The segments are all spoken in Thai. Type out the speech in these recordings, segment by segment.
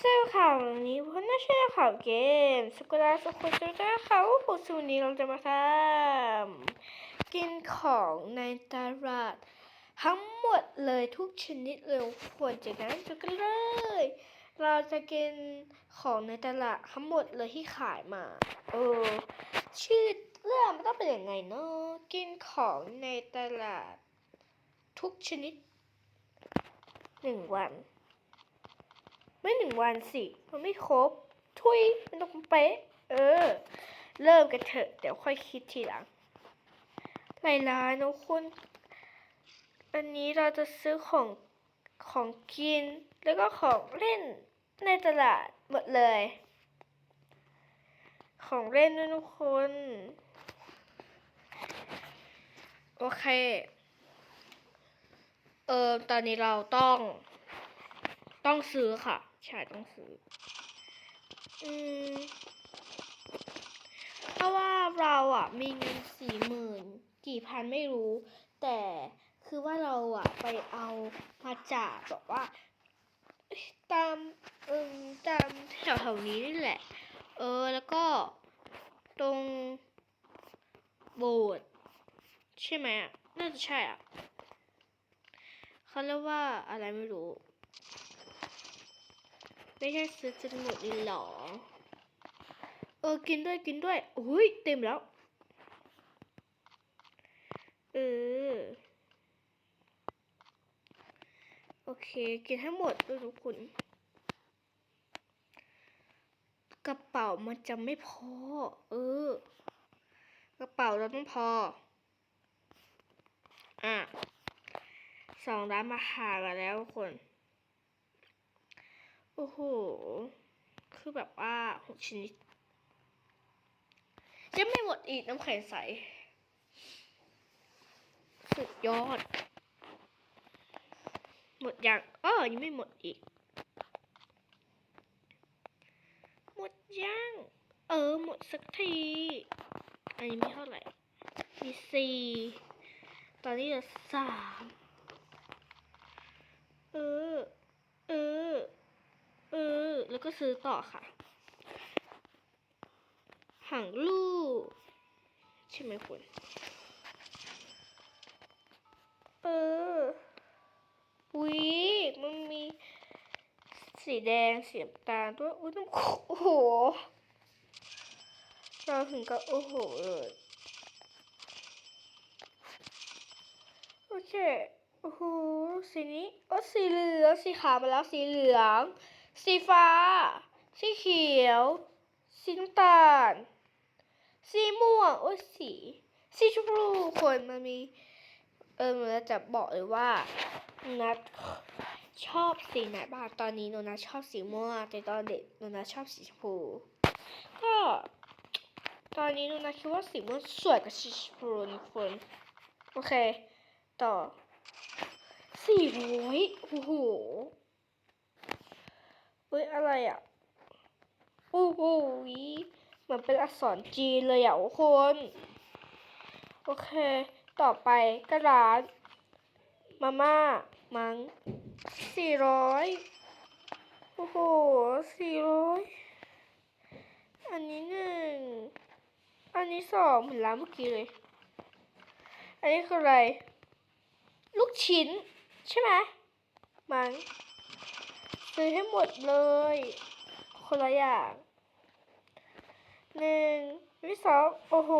เสื้อข่าวนี้เพราะน่าเชื่อข่าวเกมสกุลาสุขุสุก้าเขาโอ้สูนี้เราจะมาทำกินของในตลาด ทั้งหมดเลยทุกชนิดเลยควรจากนั้นจะกันเลย เราจะกินของในตลาดทั้งหมดเลยที่ขายมา เออ ชื่อเรื่องมันต้องเป็นยังไงเนาะกินของในตลาด ทุกชนิดหนึ่งวัน ไม่หนึ่งวันสิมันไม่ครบ ทุยมันต้องเป๊ะ เออ เริ่มกันเถอะ เดี๋ยวค่อยคิดทีหลังหลายร้านนะคุณ อันนี้เราจะซื้อของของกิน แล้วก็ของเล่นในตลาดหมดเลย ของเล่นด้วยทุกคน โอเค เออตอนนี้เราต้อง ต้องซื้อค่ะ ใช่ต้องซื้อ อืมเพราะว่าเราอะ มีเงินสี่หมื่นกี่พันไม่รู้ แต่คือว่าเราอะ ไปเอามาจากแบบว่า ตามเออตามแถวๆนี้นี่แหละ เออแล้วก็ตรงโบสถ์ใช่ไหมอะน่าจะใช่อะเขาเรียกว่าอะไรไม่รู้ ไม่ใช่ซื้อจนหมดเลยหรอ เออ กินด้วยกินด้วยอุ้ยเต็มแล้ว เออ โอเค กินให้หมดด้วยทุกคน กระเป๋ามันจะไม่พอ เออ กระเป๋าเราต้องพอ อะสองร้านมาหากันแล้วคน โอ้โห คือแบบว่าหกชนิดยังไม่หมดอีกน้ำแข็งใส สุดยอด หมดยังเออยังไม่หมดอีก หมดยัง เออ หมดสักที อันนี้มีเท่าไหร่ มีสี่ตอนนี้เหลือสามเออ เออ เออ แล้วก็ซื้อต่อค่ะหางลูกใช่ไหมคุณเอออุ๊ยมันมีสีแดงสีน้ำตาลด้วยอุ้ยน้ำโอ้โห เราถึงกับโอ้โหเลยโอเค โอ้โห สีนี้ โอ้สีเหลือง สีขาวมาแล้ว สีเหลือง สีฟ้า สีเขียว สีน้ำตาล สีม่วง โอ้สี สีชมพูคนมันมี เออหนูจะบอกเลยว่า นัดชอบสีไหนบ้างตอนนี้หนูนัดชอบสีม่วง แต่ตอนเด็กหนูนัดชอบสีชมพู ก็ตอนนี้หนูนัดคิดว่าสีม่วงสวยกว่าสีชมพูนี่คนโอเค ต่อสี่ร้อยโอ้โห เฮ้ยอะไรอะโอ้โหเหมือนเป็นอักษรจีนเลยอะทุกคน โอเค ต่อไปก็ร้านมาม่า มังสี่ร้อยโอ้โหสี่ร้อยอันนี้หนึ่ง อันนี้สองเหมือนร้านเมื่อกี้เลย อันนี้คืออะไร ลูกชิ้น ใช่ไหมมัง ซื้อให้หมดเลย คนละอย่างหนึ่งวิสองโอ้โห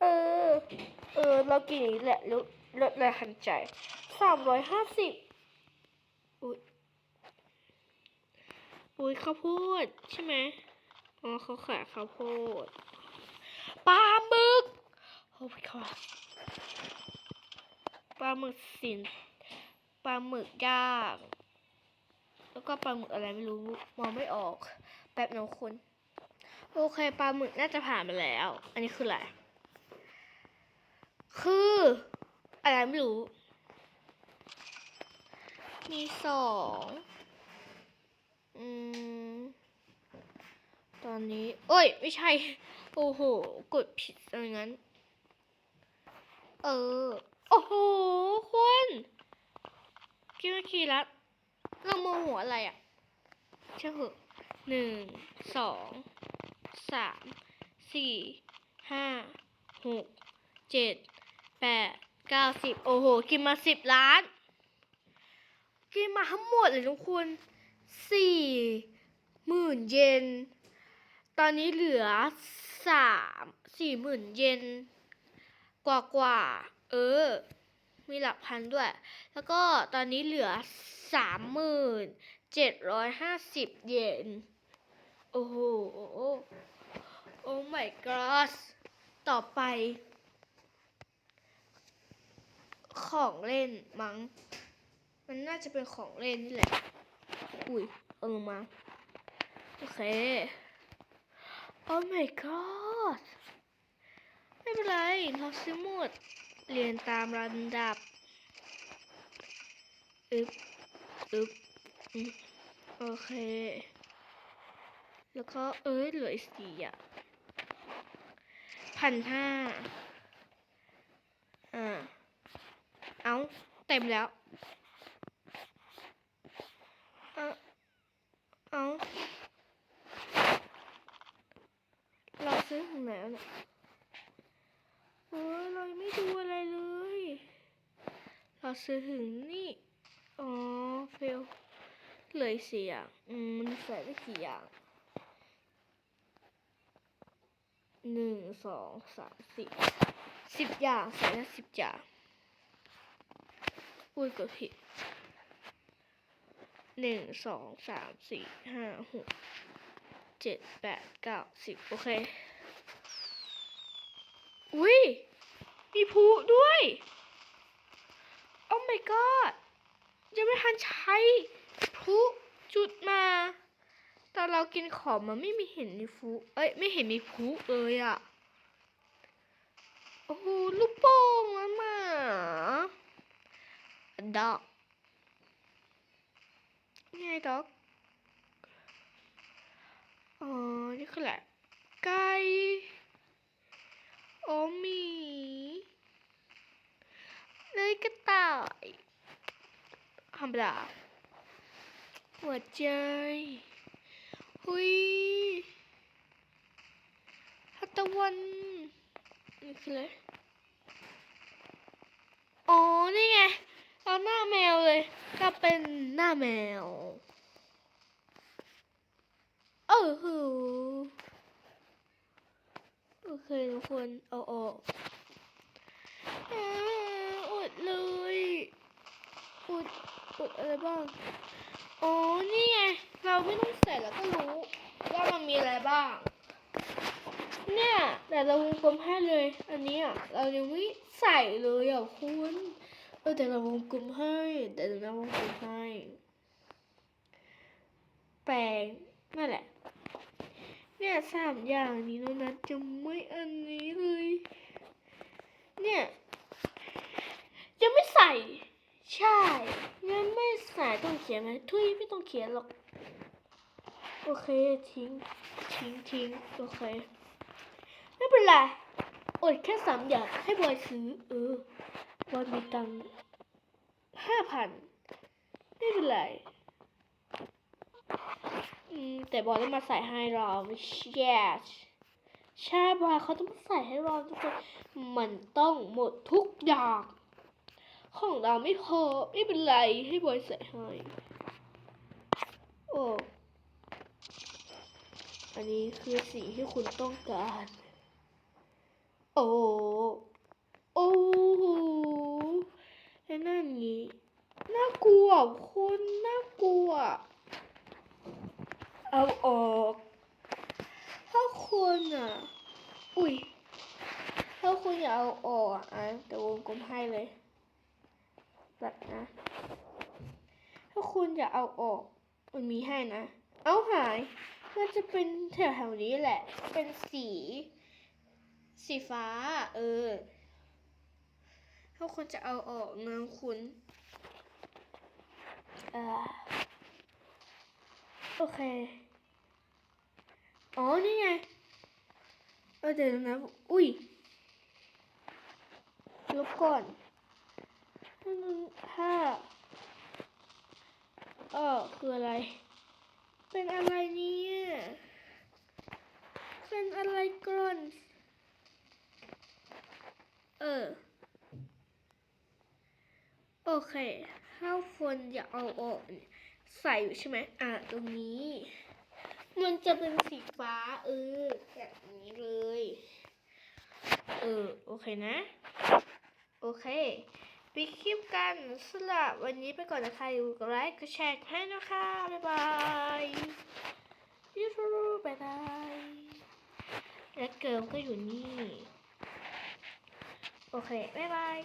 เออ เออ เรากินนี้แหละลดลดแรงหันใจสามร้อยห้าสิบอุ้ยอุ้ยข้าวโพดใช่ไหมอ๋อเขาขายข้าวโพดปลาหมึกโอ้ my god ปลาหมึกสิน ปลาหมึกย่างแล้วก็ปลาหมึกอะไรไม่รู้มองไม่ออก แป๊บนึงคุณโอเคปลาหมึกน่าจะผ่านไปแล้ว อันนี้คืออะไร คือ อะไรไม่รู้ มีสองอืม ตอนนี้เอ้ย ไม่ใช่ โอ้โห กดผิดอะไรงั้น เออ โอ้โหคุณ คิดว่าคีรัตเราโมโหอะไรอะเชื่อเหอะหนึ่งสองสามสี่ห้าหกเจ็ดแปดเก้าสิบโอ้โห กินมาสิบล้าน กินมาทั้งหมดเลยทุกคนสี่หมื่นเยนตอนนี้เหลือสามสี่หมื่นเยนกว่ากว่าเออ มีหลักพันด้วย แล้วก็ตอนนี้เหลือสามหมื่นเจ็ดร้อยห้าสิบเยน โอ้โห โอ้ my god ต่อไป ของเล่นมั้ง มันน่าจะเป็นของเล่นนี่แหละ อุ้ย เอาลงมา โอเค โอ้ my god ไม่เป็นไรเราซื้อหมด เรียนตามลำดับอึบอึบโอเค แล้วก็เอ้ยเหลืออีกสี่อะพันห้าอ่า เอาเต็มแล้ว เอาเอาเราซื้อถึงไหนแล้วเนี่ย เออเรายังไม่ดูอะไรเลย เราซื้อถึงนี่ อ๋อ เฟลเหลือสี่อย่าง อืม มันใส่ได้กี่อย่างหนึ่งสองสามสี่สิบอย่างใส่ได้สิบอย่าง อุ้ยกดผิดหนึ่งสองสามสี่ห้าหกเจ็ดแปดเก้าสิบโอเค อุ้ยมีพลุด้วยโอ้ my god ยังไม่ทันใช้พลุจุดมา ตอนเรากินของมันไม่มีเห็นมีพลุเอ้ยไม่เห็นมีพลุเลยอะโอ้โหลูกโป่งอะหมาด็อกไงด็อกอ๋อนี่คืออะไรก่โอหมี เลยกระต่าย ธรรมดาหัวใจหุยฮัตตะวันนี่คืออะไรอ๋อ นี่ไงเอาหน้าแมวเลย ก็เป็นหน้าแมวโอ้โหโอเคทุกคนเอาออกอ่าอดเลย อุดอุดอะไรบ้าง อ๋อ นี่ไง เรา ไม่ต้องใส่แล้วก็รู้ ว่ามันมีอะไรบ้าง เนี่ย แต่เราวงกลมให้เลย อันนี้ยเรายังไม่ใส่เลยอะคุณเออแต่เราวงกลมให้แต่เราวงกลมให้ แปลงนั่นแหละ เนี่ยสามอย่างนี้แล้วนะจะไม่อันนี้เลย เนี่ย จะไม่ใส่ ใช่งั้นไม่ใส่ต้องเขียนไหมทุยไม่ต้องเขียนหรอก โอเคทิ้งทิ้งทิ้งโอเค ไม่เป็นไรอดแค่สามอย่างให้บอยซื้อ เออบอยมีตังห้าพันไม่เป็นไรอืมแต่บอยต้องมาใส่ให้เราแย่ใช่บอยเขาต้องมาใส่ให้เราทุกคนมันต้องหมดทุกอย่าง ของเราไม่พอไม่เป็นไรให้บอยใส่ให้ โอ้ อั นนี้คือสิ่งที่คุณต้องการ โอ้โอ้โหแล้วนั่นนี้น่ากลัวคุณน่ากลัว เอาออกถ้าคุณอะ อุ้ยถ้าคุณอยากเอาออกอะอะแต่วงกลมให้เลย แบบนะ ถ้าคุณอยากเอาออก มันมีให้นะ เอาหาย มันจะเป็นแถวๆนี้แหละ เป็นสี สีฟ้า เออ ถ้าคุณจะเอาออกนะคุณเอ่อโอเค อ๋อ นี่ไง เออเดี๋ยวนะ อุ้ยลบก่อนถ้าออคืออะไร เป็นอะไรนี่ย เป็นอะไรก่อนเออ โอเคถ้าคนอยากเอาออกใส่อยู่ใช่ไหมอะตรงนี้ มันจะเป็นสีฟ้า เออ แบบนี้เลย เออ โอเคนะ โอเคปิดคลิปกันสำหรับวันนี้ไปก่อนนะคะอยู่กับไลค์กดแชร์ให้นะคะ บ๊ายบายยูทูบบ๊ายบาย และเกิร์ลก็อยู่นี่ โอเค บ๊ายบาย